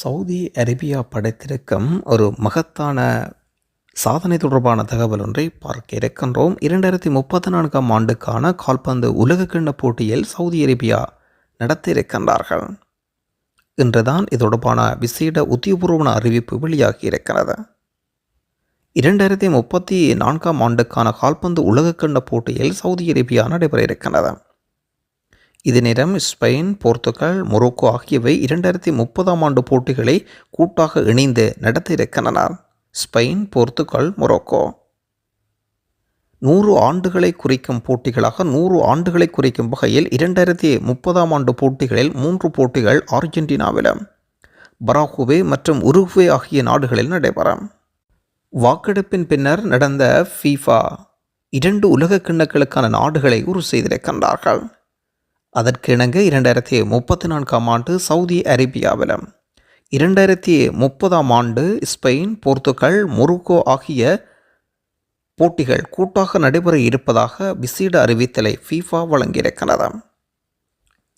Saudi Arabia படைத்திருக்கும் ஒரு மகத்தான சாதனை தொடர்பான தகவல் ஒன்றை பார்க்க இருக்கின்றோம். இரண்டாயிரத்தி முப்பத்தி நான்காம் ஆண்டுக்கான கால்பந்து உலகக்கிண்ண போட்டியில் சவுதி அரேபியா நடத்த இருக்கின்றார்கள் இன்றுதான் இது தொடர்பான விசேட உத்தியபூர்வமான அறிவிப்பு வெளியாகி இருக்கிறது. இரண்டாயிரத்தி முப்பத்தி நான்காம் ஆண்டுக்கான கால்பந்து உலகக்கிண்ண போட்டியில் சவுதி அரேபியா நடைபெற இருக்கின்றது. இது நேரம் ஸ்பெயின் போர்த்துகல் மொரோக்கோ ஆகியவை இரண்டாயிரத்தி முப்பதாம் ஆண்டு போட்டிகளை கூட்டாக இணைந்து நடத்த இருக்கின்றன ஸ்பெயின் போர்த்துகல் மொரோக்கோ. நூறு ஆண்டுகளை குறிக்கும் போட்டிகளாக நூறு ஆண்டுகளை குறிக்கும் வகையில் இரண்டாயிரத்தி முப்பதாம் ஆண்டு போட்டிகளில் மூன்று போட்டிகள் அர்ஜென்டினாவிலும் பராகுவே மற்றும் உருகுவே ஆகிய நாடுகளில் நடைபெறும் வாக்கெடுப்பின் பின்னர் நடந்த ஃபீஃபா இரண்டு உலக கிண்ணக்களுக்கான நாடுகளை உறுதி செய்திருக்கின்றார்கள். அதற்கிணங்க இரண்டாயிரத்தி முப்பத்தி நான்காம் ஆண்டு சவுதி அரேபியாவிலும் இரண்டாயிரத்தி முப்பதாம் ஆண்டு ஸ்பெயின் போர்த்துகல் மொரோக்கோ ஆகிய போட்டிகள் கூட்டாக நடைபெற இருப்பதாக விசேட அறிவித்தலை ஃபீஃபா வழங்கியிருக்கிறது.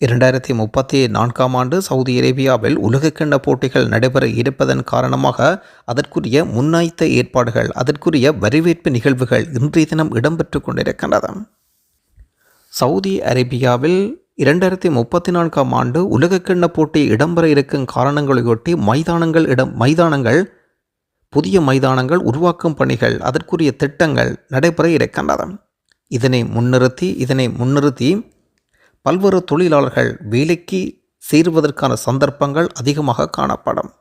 இரண்டாயிரத்தி முப்பத்தி நான்காம் ஆண்டு சவுதி அரேபியாவில் உலகக்கிண்ண போட்டிகள் நடைபெற இருப்பதன் காரணமாக அதற்குரிய முன்னாய்த்த ஏற்பாடுகள் அதற்குரிய வரவேற்பு நிகழ்வுகள் இன்றைய தினம் இடம்பெற்று கொண்டிருக்கின்றன. சவுதி அரேபியாவில் இரண்டாயிரத்தி முப்பத்தி நான்காம் ஆண்டு உலகக்கிண்ண போட்டி இடம்பெற இருக்கும் காரணங்களையொட்டி மைதானங்கள் இடம் மைதானங்கள் புதிய மைதானங்கள் உருவாக்கும் பணிகள் அதற்குரிய திட்டங்கள் நடைபெற இருக்கின்றன. இதனை முன்னிறுத்தி இதனை முன்னிறுத்தி பல்வேறு தொழிலாளர்கள் வேலைக்கு சேருவதற்கான சந்தர்ப்பங்கள் அதிகமாக காணப்படும்.